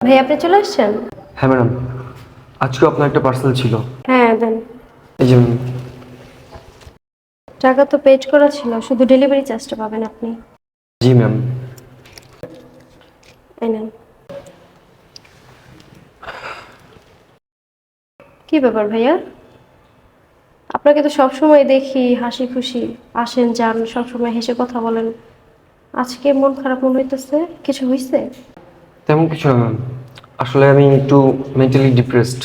ভাই আপনি চলে আসছেন? হ্যাঁ ম্যাডাম। আজকে আপনার একটা পার্সেল ছিল। হ্যাঁ দেন। এই যে ম্যাম, টাকা তো পেড করা ছিল শুধু ডেলিভারি চার্জটা পাবেন আপনি। জি ম্যাম। এই নেন। কি ব্যাপার ভাইয়া? আপনাকে তো সবসময় দেখি হাসি খুশি আসেন যান সবসময় হেসে কথা বলেন। আজকে মন খারাপ মনে হইতেছে কিছু হয়েছে তেমন কিছু না আসলে আমি একটু মেন্টালি ডিপ্রেসড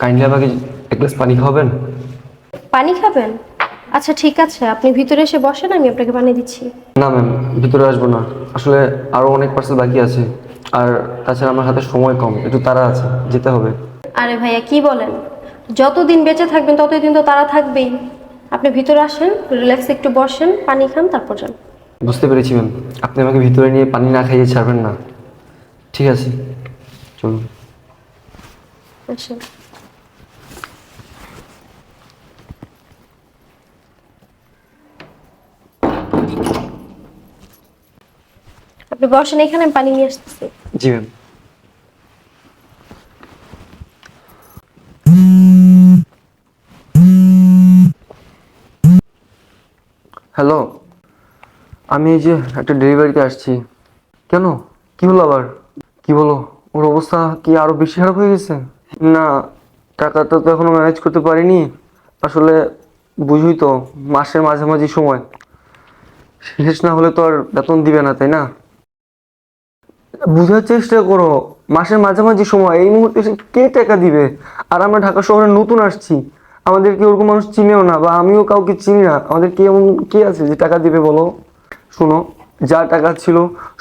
কাইন্ডলি আমাকে এক গ্লাস পানি খাওয়াবেন? পানি খাবেন? আচ্ছা ঠিক আছে। আপনি ভিতরে এসে বসেন আমি আপনাকে পানি দিচ্ছি। না ম্যাম ভিতরে আসব না। আসলে আরও অনেক পার্সেল বাকি আছে। আর তাছাড়া আমার হাতে সময় কম। একটু তাড়া আছে যেতে হবে। আরে ভাইয়া কি বলেন? যতদিন বেঁচে থাকবেন ততদিন তো তারা থাকবেই। আপনি ভিতরে আসেন রিল্যাক্স একটু বসেন পানি খান তারপর যান। বুঝতে পেরেছি ম্যাম আপনি আমাকে ভিতরে নিয়ে পানি না খাইয়ে ছাড়বেন না। ঠিক আছে চলুন। আসেন আপনি বসেন এখানে পানি নিয়ে আসতেছি। জি ম্যাম। হ্যালো আমি এই যে একটা ডেলিভারিতে আসছি। কেন? কি হলো আবার? কি বলো? ওর অবস্থা কি আরও বেশি খারাপ হয়ে গেছে? না, টাকাটা তো এখনও ম্যানেজ করতে পারিনি। আসলে বুঝুই তো, মাসের মাঝামাঝি সময়। শেষ না হলে তো আর বেতন দিবে না, তাই না? বুঝার চেষ্টা করো, মাসের মাঝামাঝি সময়, এই মুহূর্তে এসে কে টাকা দিবে? আর আমরা ঢাকা শহরে নতুন আসছি। আমাদের কি ওরকম মানুষ চিনেও না, বা আমিও কাউকে চিনি না? আমাদের কে এমন কে আছে যে টাকা দিবে বলো? শোনো যা টাকা ছিল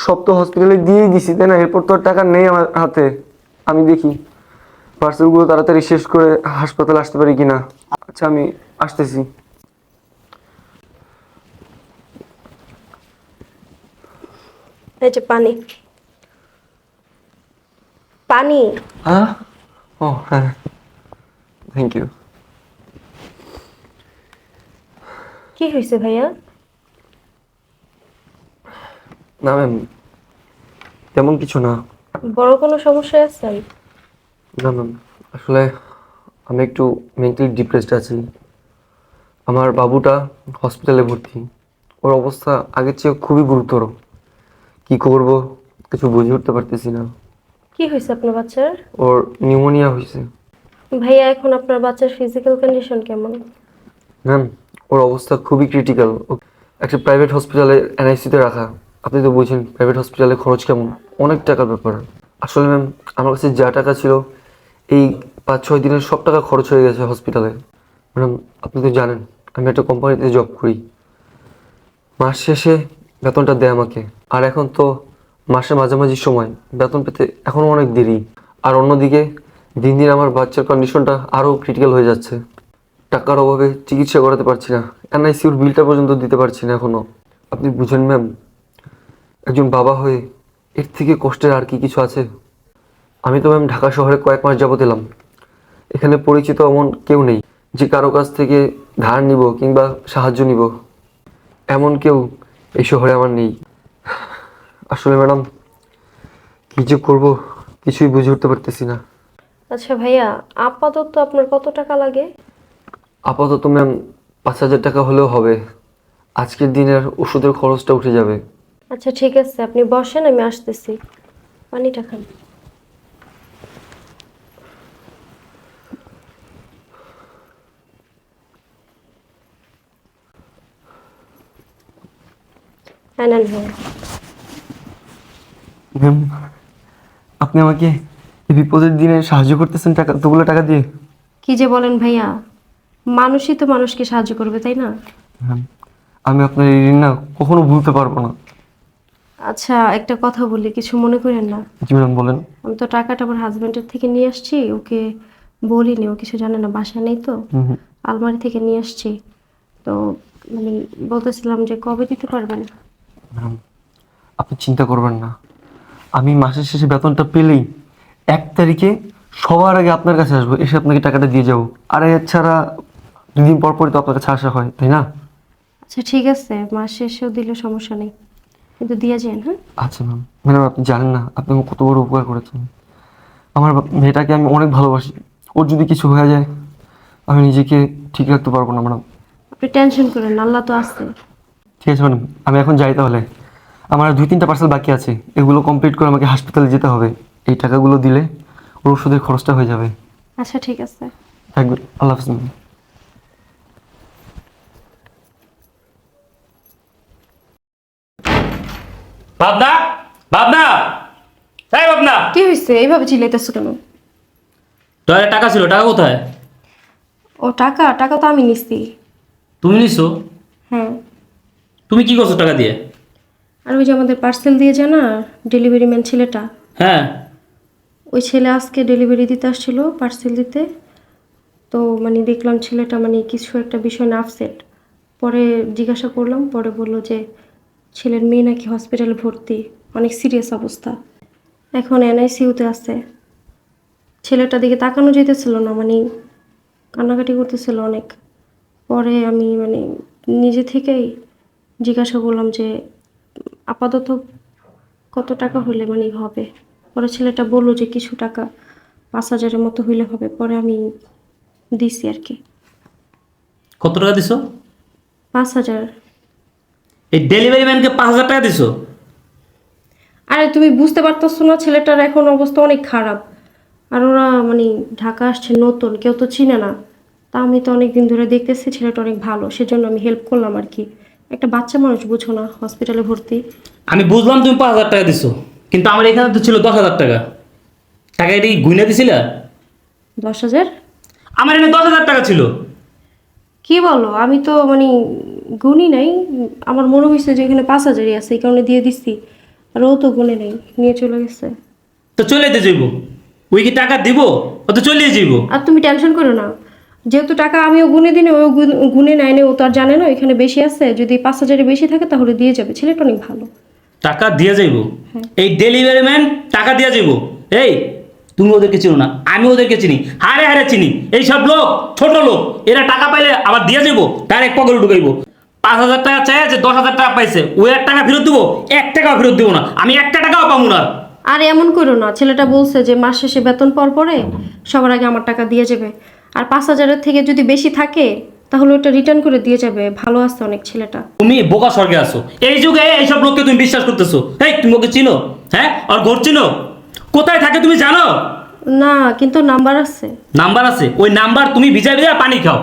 সব তো হসপিটালে দিয়েই দিছি তাই না? এরপর তো আর টাকা নেই আমার হাতে। আমি দেখি পার্সেলগুলো তাড়াতাড়ি শেষ করে হাসপাতালে আসতে পারি কিনা। আচ্ছা আমি আসতেছি। এই যে পানি। পানি। হ্যাঁ? ও হ্যাঁ। থ্যাংক ইউ কি হয়েছে ভাইয়া? না ম্যাম তেমন কিছু না। বড় কোনো সমস্যা আছেন না ম্যাম আসলে আমি একটু মেন্টালি ডিপ্রেসড আছি। আমার বাবুটা হসপিটালে ভর্তি। ওর অবস্থা আগের চেয়ে খুবই গুরুতর। কি করব কিছু বুঝে উঠতে পারতেছি না। কি হয়েছে আপনার বাচ্চার? ওর নিউমোনিয়া হয়েছে। ভাইয়া এখন আপনার বাচ্চার ফিজিক্যাল কন্ডিশন কেমন? ম্যাম ওর অবস্থা খুবই ক্রিটিক্যাল একটা প্রাইভেট হসপিটালে এনআইসিতে রাখা। আপনি তো বুঝছেন প্রাইভেট হসপিটালে খরচ কেমন? অনেক টাকার ব্যাপার। আসলে ম্যাম আমার কাছে যা টাকা ছিল, এই পাঁচ ছয় দিনের সব টাকা খরচ হয়ে গেছে হসপিটালে ম্যাডাম আপনি তো জানেন, আমি একটা কোম্পানিতে জব করি। মাস শেষে বেতনটা দেয় আমাকে। আর এখন তো মাসের মাঝামাঝি সময়, বেতন পেতে এখনও অনেক দেরি। আর অন্যদিকে, দিন দিন আমার বাচ্চার কন্ডিশনটা আরও ক্রিটিক্যাল হয়ে যাচ্ছে। টাকার অভাবে চিকিৎসা করাতে পারছি না। এনআইসিউর বিলটা পর্যন্ত দিতে পারছি না এখনও আপনি বুঝেন ম্যাম একজন বাবা হয়ে এর থেকে কষ্টের আর কি কিছু আছে? আমি তো ম্যাম ঢাকা শহরে কয়েক মাস যাবত এলাম। এখানে পরিচিত এমন কেউ নেই যে কারও কাছ থেকে ধার নিব কিংবা সাহায্য নিব। এমন কেউ এই শহরে আমার নেই। আসলে ম্যাডাম কী যে করব কিছুই বুঝে উঠতে পারতেছি না। আচ্ছা ভাইয়া আপাতত আপনার কত টাকা লাগে? আপাতত ম্যাম পাঁচ হাজার টাকা হলেও হবে। আজকের দিনের ওষুধের খরচটা উঠে যাবে। আচ্ছা ঠিক আছে আপনি বসেন আমি আসতেছি। পানিটা খান। হ্যাঁ ম্যাম আপনি আমাকে বিপদের দিনে সাহায্য করতেছেন টাকা তোগুলো টাকা দিয়ে? কি যে বলেন ভাইয়া মানুষই তো মানুষকে সাহায্য করবে তাই না? আমি আপনার এই ঋণ না কখনো ভুলতে পারব না। আচ্ছা একটা কথা বলি কিছু মনে করেন না? জি ম্যাম বলেন। আমি তো টাকাটা আমার হাজবেন্ডের থেকে নিয়ে আসছি ওকে বলিনি ও কিছু জানে না বাসা নেই তো। আলমারি থেকে নিয়ে আসছি। তো মানে বলতেছিলাম যে কবে দিতে পারবেন? আপনি চিন্তা করবেন না। আমি মাসের শেষে বেতনটা পেলেই এক তারিখে সবার আগে আপনার কাছে আসব এসে আপনাকে টাকাটা দিয়ে যাব। আর এছাড়া দুদিন পর পরই তো আপনার কাছে আসা হয় তাই না? আচ্ছা ঠিক আছে মাস শেষেও দিলে সমস্যা নেই। কিন্তু দিয়ে যান হ্যাঁ? আচ্ছা ম্যাম ম্যাডাম আপনি জানেন না আপনি আমার কত বড় উপকার করেছেন। আমার মেয়েটাকে আমি অনেক ভালোবাসি। ওর যদি কিছু হয়ে যায় আমি নিজেকে ঠিক রাখতে পারব না ম্যাডাম। আপনি টেনশন করেন না, আল্লাহ তো আছে। ঠিক আছে ম্যাডাম। আমি এখন যাই তাহলে। আমার দুই তিনটা পার্সেল বাকি আছে। এগুলো কমপ্লিট করে আমাকে হাসপাতালে যেতে হবে। এই টাকাগুলো দিলে ওর ওষুধের খরচটা হয়ে যাবে। আচ্ছা ঠিক আছে। থাকবে। আল্লাহ হাফিজ ভাবনা? ভাবনা? এই ভাবনা। কি হয়েছে এইভাবে চিল্লাইতেছো কেন? তোর টাকা ছিল টাকা কোথায়? ও টাকা? টাকা তো আমি নিচ্ছি তুমি নিছো? হ্যাঁ। তুমি কি করছ টাকা দিয়ে? আর ওই যে আমাদের পার্সেল দিয়ে যায় না ডেলিভারি ম্যান ছেলেটা? হ্যাঁ। ওই ছেলে আজকে ডেলিভারি দিতে আসছিল পার্সেল দিতে। তো মানে দেখলাম ছেলেটা মানে কিছু একটা বিষয় না আপসেট পরে জিজ্ঞাসা করলাম পরে বলল যে ছেলের মেয়ে নাকি হসপিটালে ভর্তি অনেক সিরিয়াস অবস্থা। এখন এনআইসিউতে আছে। ছেলেটা দিকে তাকানো যেতেছিল না মানে কান্নাকাটি করতেছিল অনেক। পরে আমি মানে নিজে থেকেই জিজ্ঞাসা করলাম যে আপাতত কত টাকা হলে মানে হবে? পরে ছেলেটা বলল যে কিছু টাকা পাঁচ হাজারের মতো হইলে হবে। পরে আমি দিছি আর কি। কত টাকা দিছো? পাঁচ হাজার। এই ডেলিভারি ম্যানকে পাঁচ হাজার টাকা দিছো? আরে তুমি বুঝতে পারতেছো না ছেলেটার এখন অবস্থা অনেক খারাপ। আর ওরা মানে ঢাকা আসছে নতুন কেউ তো চিনে না। তা আমি তো অনেক দিন ধরে দেখতেছি ছেলেটা অনেক ভালো সেজন্য আমি হেল্প করলাম আর কি। একটা বাচ্চা মানুষ বুঝো না হসপিটালে ভর্তি। আমি বুঝলাম তুমি পাঁচ হাজার টাকা দিছো কিন্তু আমার এখানে তো ছিল দশ হাজার টাকা। টাকা এটি গুইনা দিছিলা? দশ হাজার? আমার এখানে দশ হাজার টাকা ছিল। কি বলো আমি তো মানে গুনি নাই। আমার মনে হয়েছে যে এখানে পাঁচ হাজারই আছে এই কারণে দিয়ে দিচ্ছি আর ও তো গুনে নেই নিয়ে চলে গেছে। তো চলে যেতে যাইব? ওই কি টাকা দিব? ও তো চলিয়ে যাইব। আর তুমি টেনশন করো না। যেহেতু টাকা আমিও গুনে দিনে ও গুনে নেয় নি, ও তো আর জানে না এখানে বেশি আছে। যদি পাঁচ হাজারের বেশি থাকে তাহলে দিয়ে যাবে। ছেলেটা অনেক ভালো। টাকা দিয়ে যাইব? এই ডেলিভারি ম্যান টাকা দিয়ে যাইব? এই তুমি ওদেরকে চিনো না আমি ওদেরকে চিনি। হারে হারে চিনি। এই সব লোক ছোট লোক এরা টাকা পাইলে আবার দিয়ে যাব ডাইরেক্ট পকেটে ঢুকাইব। পাঁচ হাজার টাকা চাই আছে দশ হাজার টাকা পাইছে। ওই এক টাকা ফেরত দিব এক টাকাও ফেরত দিব না। আমি একটা টাকাও পাবো না। আর এমন করো না ছেলেটা বলছে যে মাস শেষে বেতন পর পরে সবার আগে আমার টাকা দিয়ে যাবে। আর পাঁচ হাজারের থেকে যদি বেশি থাকে তাহলে ওটা রিটার্ন করে দিয়ে যাবে। ভালো আছে অনেক ছেলেটা। তুমি বোকা স্বর্গে আসো এই যুগে এইসব লোককে তুমি বিশ্বাস করতেছো। এই তুমি ওকে চিনো? হ্যাঁ? আর ঘর চিনো? কোথায় থাকে তুমি জানো? না কিন্তু নাম্বার আছে। নাম্বার আছে। ওই নাম্বার তুমি ভিজা ভিজা পানি খাও।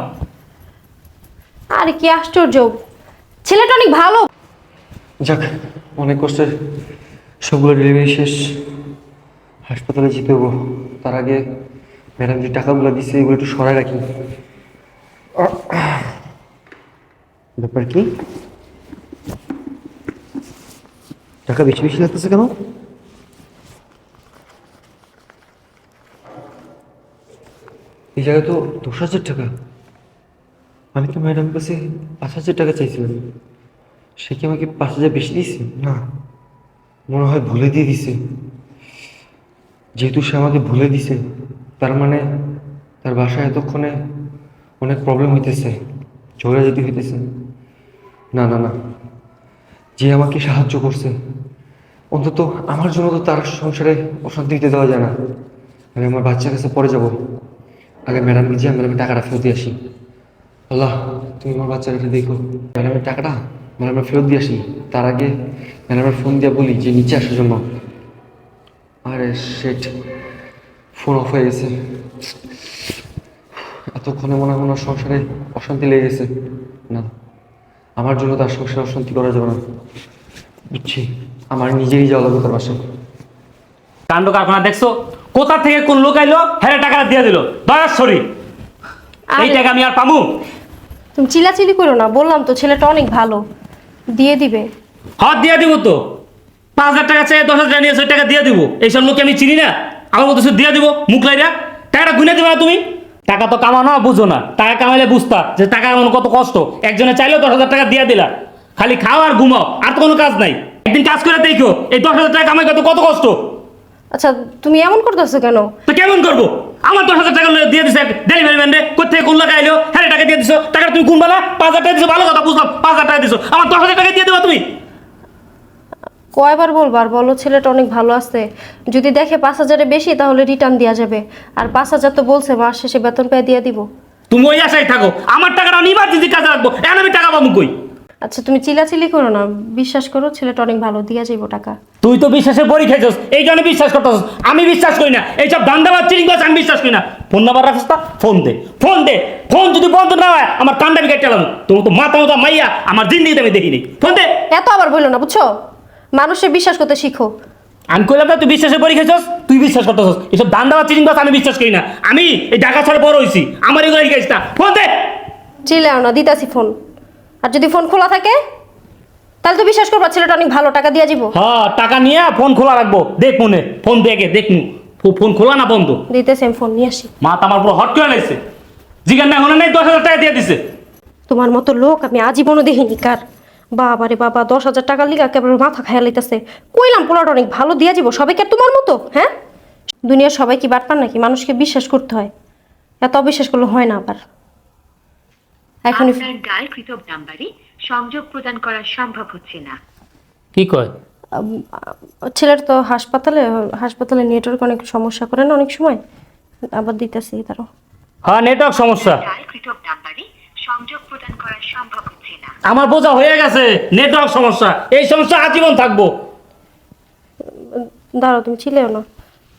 আরে কি আশ্চর্য। ছেলেটা অনেক ভালো। যাক, অনেক কষ্টের সবগুলো ডেলিভারি শেষ। হাসপাতালে যেতে হব। তার আগে ম্যাডাম যে টাকাগুলো দিচ্ছে এগুলো একটু সরাই রাখি। ব্যাপার কি? টাকা বেশি বেশি লাগতেছে কেন? এই জায়গায় তো দশ হাজার টাকা। আমি তো ম্যাডাম কাছে পাঁচ হাজার টাকা চাইছিলাম সে কি আমাকে পাঁচ হাজার বেশি দিয়েছে? না। মনে হয় ভুলে দিয়ে দিছে। যেহেতু সে আমাকে ভুলে দিছে, তার মানে তার বাসায় এতক্ষণে অনেক প্রবলেম হইতেছে ঝগড়া যেতে হইতেছে। না না না। যে আমাকে সাহায্য করছে, অন্তত আমার জন্য তো তার সংসারে অশান্তি দিতে দেওয়া যায় না। আমি আমার বাচ্চার কাছে পরে যাব। আগে ম্যাডাম নিজে ম্যাডামের টাকাটা ফেরত দিয়ে আসি। আল্লাহ তুমি আমার বাচ্চাটা দেখো। ম্যাডামের টাকাটা ম্যাডামের ফেরত দিয়ে আসি তার আগে ম্যাডামের ফোন দিয়ে বলি যে নিচে আসার জন্য। আরে সেট ফোন অফ হয়ে গেছে। এতক্ষণে মনে হয় ওনার সংসারে অশান্তি লেগে গেছে। না আমার জন্য তার সংসারে অশান্তি করা যাবে না। বুঝছি আমার নিজেরই যাওয়া লাগবে তার বাসায়। কাণ্ড কারখানা দেখছ? কোথা থেকে কোন লোক আইলো? হ্যাঁ টাকা দিয়ে দিল। দয়া সরি। এই টাকা আমি আর পামু? তুমি চিল্লাচিল্লি করো না, বললাম তো ছেলেটা অনেক ভালো। দিয়ে দিবে। হাত দিয়ে দিব তো। পাঁচ হাজার টাকা চাই দশ হাজার ওই টাকা দিয়ে দিব। এইসব লোককে আমি চিনি না। আমার মতো দিয়ে দিব, মুখ লাইরা টাকাটা গুনে দেবে না তুমি? টাকা তো কামানো বুঝো না। টাকা কামাইলে বুঝতা যে টাকা কামানো কত কষ্ট। একজনে চাইলেও দশ হাজার টাকা দিয়ে দিলা। খালি খাও আর ঘুমাও, আর তো কোনো কাজ নাই। একদিন কাজ করে দেখো, এই দশ হাজার টাকা কামাই কত কত কষ্ট? আচ্ছা তুমি এমন করতেছো কেন? তো কেমন করব? আমার দশ হাজার টাকা দিয়ে দিছে ডেলিভারি ম্যান রে। কোথেকে কোন লাগাই আইলো? হ্যাঁ টাকা দিয়ে দিছো। টাকা তুমি কোন বেলা? পাঁচ হাজার টাকা দিছো ভালো কথা বুঝলাম। পাঁচ হাজার টাকা দিছো। আমার দশ হাজার টাকা দিয়ে দেবো তুমি। কয়বার বলব? আর বলো ছেলেটা অনেক ভালো আছে। যদি দেখে পাঁচ হাজারে বেশি তাহলে রিটার্ন দেওয়া যাবে। আর পাঁচ হাজার তো বলছে মাস শেষে বেতন পেয়ে দিয়ে দিব। তুমি ওই আশায় থাকো। আমার টাকাটা আমি ইমার্জেন্সি কাজে রাখব। এখন আমি টাকা পাবো কই? আচ্ছা তুমি চিলাচিলি করো না বিশ্বাস করো ছেলেটা অনেক ভালো দিয়া যাইবো টাকা। তুই তো বিশ্বাসের বড়ি খেয়েছিস এই কারণে বিশ্বাস করতেছিস। আমি বিশ্বাস করি না এইসব দান্দাবাদ চিরিং বাস আমি বিশ্বাস করি না। ফোন নাম্বার রাখিস তা ফোন দে ফোন দে ফোন যদি বন্ধ না হয় আমার কান্দা আমি কেটে তোমার তো মাথা মাথা মাইয়া আমার জিন্দিগিতে আমি দেখিনি। ফোন দে। এত আবার বলল না বুঝছ? মানুষের বিশ্বাস করতে শিখো। আমি কইলাম না তুই বিশ্বাসের বড়ি খেয়েছিস তুই বিশ্বাস করতেছিস। এইসব দান্দাবাদ চিরিং বাস আমি বিশ্বাস করি না। আমি এই ঢাকা ছাড়া বড় হয়েছি আমার এগুলো ফোন দে। চিল্লাও না দিতাছি ফোন। আর যদি ফোন খোলা থাকে তাহলে তো বিশ্বাস করবা ছেলেটা অনেক ভালো টাকা দিয়া যাব হ্যাঁ টাকা নিয়ে ফোন খোলা রাখব। দেখ মনে ফোন দেখে দেখ ফোন খোলা না বন্ধ? দিতেছি আমি ফোন নিয়ে আসি। মা তো আমার পুরো হট করে লাগছে জিজ্ঞাসা না হলে নাই দশ হাজার টাকা দিয়ে দিছে। তোমার মতো লোক আমি আজীবনও দেখিনি কার? বাবা রে বাবা দশ হাজার টাকার লিগা কেবল মাথা খায়া লাইতেছে। কইলাম পোলাটা অনেক ভালো দিয়া যাব সবাইকে তোমার মতো হ্যাঁ? দুনিয়ার সবাই কি বাটপার নাকি? মানুষকে বিশ্বাস করতে হয়। এত অবিশ্বাস করলে হয় না আবার। এখন আপনার ডায়ালকৃত নাম্বারে সংযোগ প্রদান করা সম্ভব হচ্ছে না। কি কয়? ছেলের তো হাসপাতালে হাসপাতালে নেটওয়ার্ক অনেক সমস্যা করে না অনেক সময়? আবার দিতেছি তারও হ্যাঁ নেটওয়ার্ক সমস্যা। ডায়ালকৃত নাম্বারে সংযোগ প্রদান করা সম্ভব হচ্ছে না। আমার বোঝা হয়ে গেছে নেটওয়ার্ক সমস্যা। এই সমস্যা আজীবন থাকব। দাঁড়াও তুমি ছিলেও না।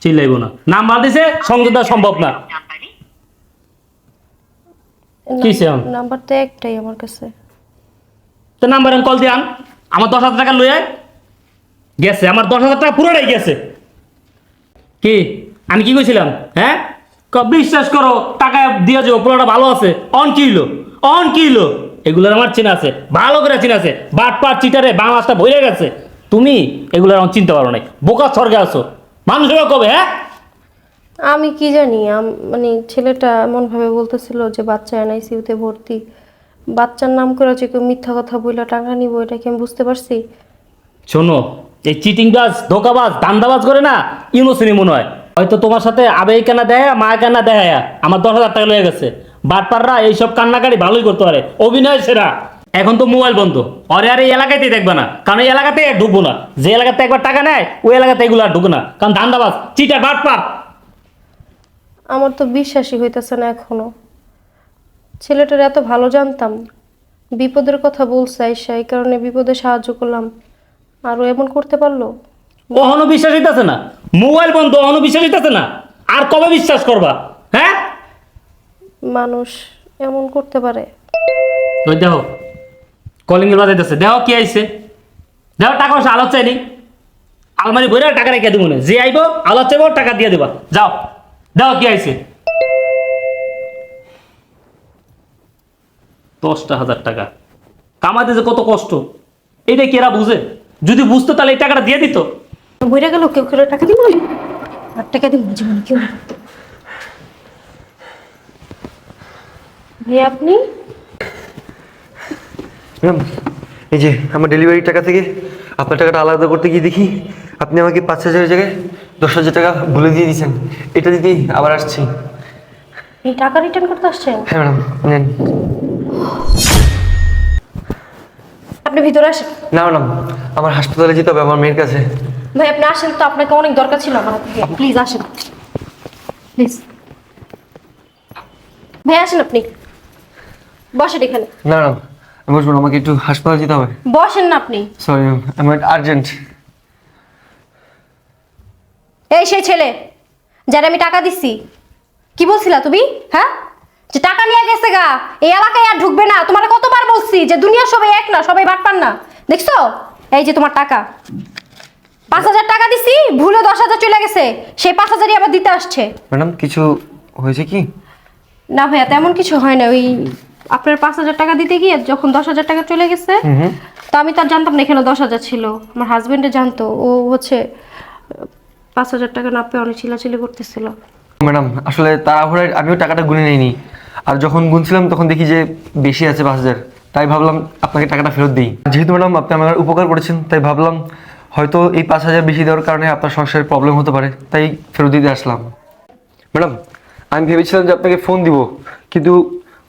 চিল্লাইবো না। নাম্বার দিছে সংযোগ দেওয়া সম্ভব না। কি সেম? নাম্বার তো একটাই আমার কাছে। তো নাম্বার কল দিয়ে আন আমার দশ হাজার টাকা গেছে। আমার দশ হাজার টাকা পুরোটাই গেছে। কি? আমি কি কইছিলাম? হ্যাঁ? ক- বিশ্বাস করো টাকা দিয়ে যাব পুরোটা ভালো আছে। অন কিলো অন কিলো এগুলোর আমার চেনা আছে। ভালো করে চেনা আছে। বাট পাট চিটারে বাংলাটা ভরে গেছে। তুমি এগুলোর আমার চিনতে পারো নাই। বোকা স্বর্গে আছো। মানুষেরা কবে হ্যাঁ? আমি কি জানি মানে ছেলেটা এমনভাবে বলতেছিল যে বাচ্চা এনআইসিউতে ভর্তি। বাচ্চার নাম করে যে কেউ মিথ্যা কথা বইলা টাকা নিব, এটা কি আমি বুঝতে পারছি? শোনো, এই চিটিং বাজ ধোকাবাজ দান্দাবাজ করে না ইউনোসিনি মনে হয়। হয়তো তোমার সাথে আবেগ কেনা দেয়, মা কেনা দেয়, আমার দশ হাজার টাকা লয়ে গেছে। বাটপাররা এইসব কান্নাকাটি ভালোই করতে পারে, অভিনয় সেরা। এখন তো মোবাইল বন্ধ অরে আর এই এলাকাতেই দেখবে না, কারণ এই এলাকাতে ঢুকবো না। যে এলাকাতে একবার টাকা নেয়, ওই এলাকাতে এগুলো আর ঢুকে না। কারণ ধান্দাবাজ, চিটার, বাটপার। আমার তো বিশ্বাসই হইতেছে না এখনও। ছেলেটার এত ভালো জানতাম বিপদের কথা বলছে আইসা এই কারণে বিপদে সাহায্য করলাম। আরও এমন করতে পারল? অহনো বিশ্বাস হইতেছে না? মোবাইল বন্ধ অহনো বিশ্বাস হইতেছে না? আর কবে বিশ্বাস করবা? হ্যাঁ? মানুষ এমন করতে পারে। ওই দেখো কলিং এর বাজাইতেছে। দেখো কি আইছে। দেখো টাকা পয়সা আলো চাইনি আলমারি ভরে টাকা রেখে দিব না। যে আইব আলো চাইব টাকা দিয়ে দিবা। যাও। দেখো কি আইছে? দশটা হাজার টাকা। কামাতে যে কত কষ্ট এইটা কি এরা বুঝে? যদি বুঝতো তাহলে এই টাকাটা দিয়ে দিত। বইরা গেল কেউ কেউ টাকা দিব? আর টাকা দিব জীবনে কেউ? ভাই আপনি? ম্যাম এই যে আমার ডেলিভারি টাকা থেকে আপনার টাকাটা আলাদা করতে গিয়ে দেখি। আপনি আমাকে পাঁচ হাজারের জায়গায় দশ হাজার টাকা ভুলে দিয়ে দিয়েছেন। এটা দিদি আবার আসছি। এই টাকা রিটার্ন করতে আসছেন? হ্যাঁ ম্যাডাম নেন। আপনি ভিতরে আসেন। না ম্যাডাম আমার হাসপাতালে যেতে হবে আমার মেয়ের কাছে। ভাই আপনি আসেন তো আপনাকে অনেক দরকার ছিল আমার প্লিজ আসেন। প্লিজ ভাই আসেন আপনি। বসেন এখানে। না ম্যাডাম আমি বসবো আমাকে একটু হাসপাতালে যেতে হবে। বসেন না আপনি। সরি ম্যাম আমার আর্জেন্ট এই সেই ছেলে যারা আমি টাকা দিচ্ছি কি বলছিলা তুমি? হ্যাঁ? যে টাকা নিয়ে গেছে গা এই এলাকায় আর ঢুকবে না। তোমার কতবার বলছি যে দুনিয়ার সবাই এক না সবাই বাটপান না। দেখছ? এই যে তোমার টাকা। পাঁচ হাজার টাকা দিছি ভুলে দশ হাজার চলে গেছে। সেই পাঁচ হাজারই আবার দিতে আসছে। ম্যাডাম কিছু হয়েছে কি? না ভাইয়া তেমন কিছু হয় না। ওই আপনার পাঁচ হাজার টাকা দিতে গিয়ে যখন দশ হাজার টাকা চলে গেছে তো আমি তো আর জানতাম না এখানে দশ হাজার ছিল। আমার হাজবেন্ডে জানতো। ও হচ্ছে পাঁচ হাজার টাকা না পেয়ে অনেক চিলাচিলি করতেছিল। ম্যাডাম আসলে তাড়াহুড়ায় আমিও টাকাটা গুনে নিইনি। আর যখন গুনছিলাম তখন দেখি যে বেশি আছে পাঁচ হাজার। তাই ভাবলাম আপনাকে টাকাটা ফেরত দিই। যেহেতু ম্যাডাম আপনি আমার উপকার করেছেন তাই ভাবলাম হয়তো এই পাঁচ হাজার বেশি দেওয়ার কারণে আপনার সংসারের প্রবলেম হতে পারে তাই ফেরত দিতে আসলাম। ম্যাডাম আমি ভেবেছিলাম যে আপনাকে ফোন দিব কিন্তু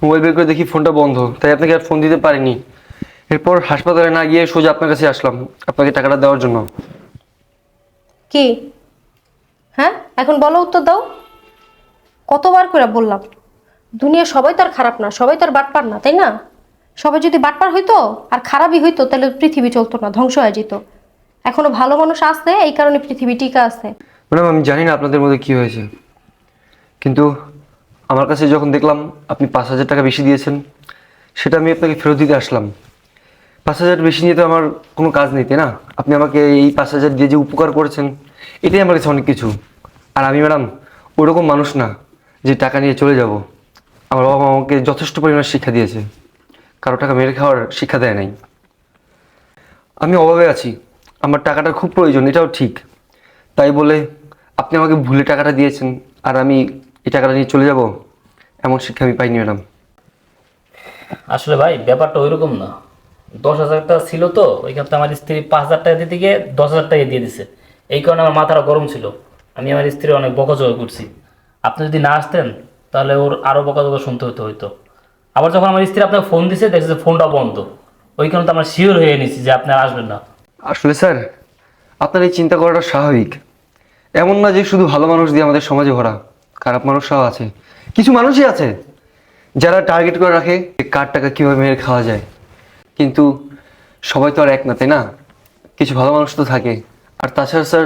মোবাইল বের করে দেখি ফোনটা বন্ধ তাই আপনাকে আর ফোন দিতে পারিনি। এরপর হাসপাতালে না গিয়ে সোজা আপনার কাছে আসলাম আপনাকে টাকাটা দেওয়ার জন্য। কি? হ্যাঁ? এখন বলো উত্তর দাও। কতবার করে বললাম? দুনিয়া সবাই তো আর খারাপ না, সবাই তো আর বাটপার না, তাই না? সবাই যদি বাটপার হইতো আর খারাপই হইতো, তাহলে পৃথিবী চলতো না, ধ্বংস হয়ে যেত। এখনও ভালো মানুষ আছে, এই কারণে পৃথিবী টিকা আছে। ম্যাডাম, আমি জানি না আপনাদের মধ্যে কী হয়েছে। কিন্তু আমার কাছে যখন দেখলাম আপনি পাঁচ হাজার টাকা বেশি দিয়েছেন, সেটা আমি আপনাকে ফেরত দিতে আসলাম। পাঁচ হাজার বেশি নিয়ে তো আমার কোনো কাজ নেই, তাই না? আপনি আমাকে এই পাঁচ হাজার দিয়ে যে উপকার করেছেন, এটাই আমার কাছে অনেক কিছু। আর আমি ম্যাডাম, ওরকম মানুষ না যে টাকা নিয়ে চলে যাব। আমার বাবা মা আমাকে যথেষ্ট পরিমাণ শিক্ষা দিয়েছে। কারও টাকা মেরে খাওয়ার শিক্ষা দেয় নাই। আমি অভাবে আছি। আমার টাকাটা খুব প্রয়োজন, এটাও ঠিক। তাই বলে আপনি আমাকে ভুলে টাকাটা দিয়েছেন আর আমি এই টাকাটা নিয়ে চলে যাব, এমন শিক্ষা আমি পাইনি ম্যাডাম। আসলে ভাই, ব্যাপারটা ওইরকম না। দশ হাজার টাকা ছিল তো, ওইখান আমার স্ত্রী পাঁচ হাজার টাকা দিতে গিয়ে দশ হাজার টাকা দিয়ে দিছে। এই কারণে আমার মাথাটা গরম ছিল। আমি আমার স্ত্রী অনেক বকাজকা করছি। আপনি যদি না আসতেন, তাহলে ওর আরও বকাজকা শুনতে হতে হইতো। আবার যখন আমার স্ত্রী আপনাকে ফোন দিছে, দেখছে ফোনটা বন্ধ। ওই তো আমরা শিওর হয়ে নিছি যে আপনি আসবেন না। আসলে স্যার, আপনার এই চিন্তা করাটা স্বাভাবিক। এমন না যে শুধু ভালো মানুষ দিয়ে আমাদের সমাজে ভরা, খারাপ মানুষরাও আছে। কিছু মানুষই আছে যারা টার্গেট করে রাখে কার টাকা কীভাবে মেরে খাওয়া যায়। কিন্তু সবাই তো আর এক না, তাই না? কিছু ভালো মানুষ তো থাকে। আর তাছাড়া স্যার,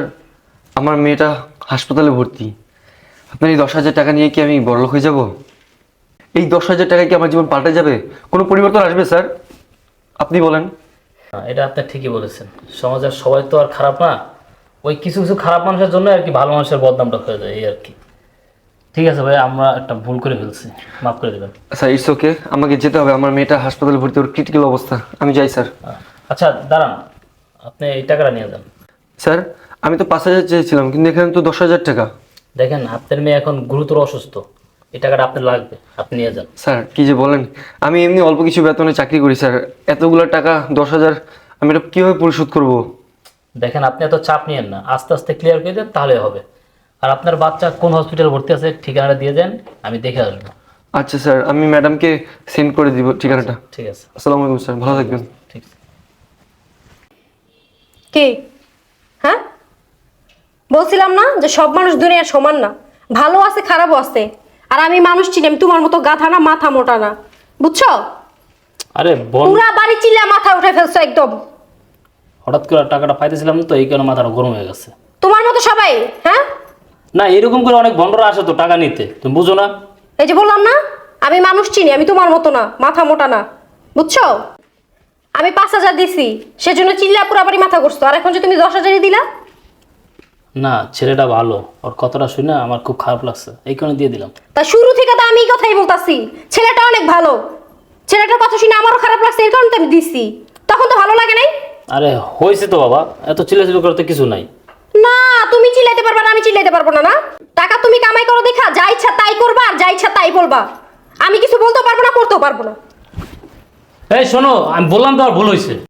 আমার মেয়েটা হাসপাতালে ভর্তি। আপনার এই দশ হাজার টাকা নিয়ে কি আমি বড়লোক হয়ে যাব? এই দশ হাজার টাকায় কি আমার জীবন পাল্টে যাবে? কোনো পরিবর্তন আসবে স্যার? আপনি বলেন। এটা আপনি ঠিকই বলেছেন। সমাজের সবাই তো আর খারাপ না। ওই কিছু কিছু খারাপ মানুষের জন্য আর কি ভালো মানুষের বদনামটা হয়ে যায় এই আর কি। ঠিক আছে ভাই আমরা একটা ভুল করে ফেলছি। মাফ করে দেবেন। Sir it's okay. আমাকে যেতে হবে। আমার মেয়েটা হাসপাতালে ভর্তি ওর ক্রিটিক্যাল অবস্থা। আমি যাই স্যার। আচ্ছা দাঁড়ান। আপনি এই টাকাটা নিয়ে যান। স্যার আমি তো পাঁচ হাজার চেয়েছিলাম কিন্তু এখানে তো দশ হাজার টাকা। দেখেন আপনার মেয়ে এখন গুরুতর অসুস্থ। এই টাকাটা আপনার লাগবে আপনি নিয়ে যান। স্যার কি যে বলেন? আমি এমনি অল্প কিছু বেতনে চাকরি করি স্যার। এতগুলো টাকা দশ হাজার আমি এটা কীভাবে পরিশোধ করব? দেখেন আপনি এত চাপ নিয়েন না। আস্তে আস্তে ক্লিয়ার করে দেন তাহলে হবে। আর আপনার বাচ্চা কোন হসপিটাল ভর্তি আছে ঠিকানাটা দিয়ে দেন আমি দেখে আসব। আচ্ছা স্যার আমি ম্যাডামকে সেন্ড করে দিব ঠিকানাটা। ঠিক আছে। আসসালামু আলাইকুম স্যার। ভালো থাকবেন। ঠিক আছে। কে? বলছিলাম না যে সব মানুষ দুনিয়ার সমান না। ভালো আছে খারাপও আছে। আর আমি মানুষ চিনি আমি তোমার মতো গাধা না মাথা মোটা না। বুঝছ? আরে বল পুরা বাড়ি চিল্লা মাথা উঠে ফেলছো একদম। হঠাৎ করে টাকাটা পাইতেছিলাম তো এই কারণে মাথাটা গরম হয়ে গেছে। তোমার মতো সবাই হ্যাঁ? না এরকম করে অনেক বন্ডরা আসে তো টাকা নিতে। তুমি বুঝো না। এই যে বললাম না আমি মানুষ চিনি আমি তোমার মতো না মাথা মোটা না। বুঝছ? আমি পাঁচ হাজার দিছি সেজন্য চিল্লা পুরা বাড়ি মাথা করছ আর এখন যে তুমি দশ হাজারই দিলা না ছেলেটা ভালো। ওর কথাটা শুনে আমার খুব খারাপ লাগছে। এই কারণে দিয়ে দিলাম। তা শুরু থেকে তো আমি এই কথাই বলতাছি। ছেলেটা অনেক ভালো। ছেলেটার কথা শুনে আমারও খারাপ লাগছে এর কারণে তো আমি দিছি। তখন তো ভালো লাগে নাই? আরে হয়েছে তো বাবা। এত চিল্লাচিল্লি করতে কিছু নাই। না তুমি চিল্লাইতে পারবা না আমি চিল্লাইতে পারব না না। টাকা তুমি কামাই করো দেখা যা ইচ্ছা তাই করবা আর যা ইচ্ছা তাই বলবা। আমি কিছু বলতেও পারব না করতেও পারব না। এই শোনো আমি বললাম তো আর ভুল হয়েছে।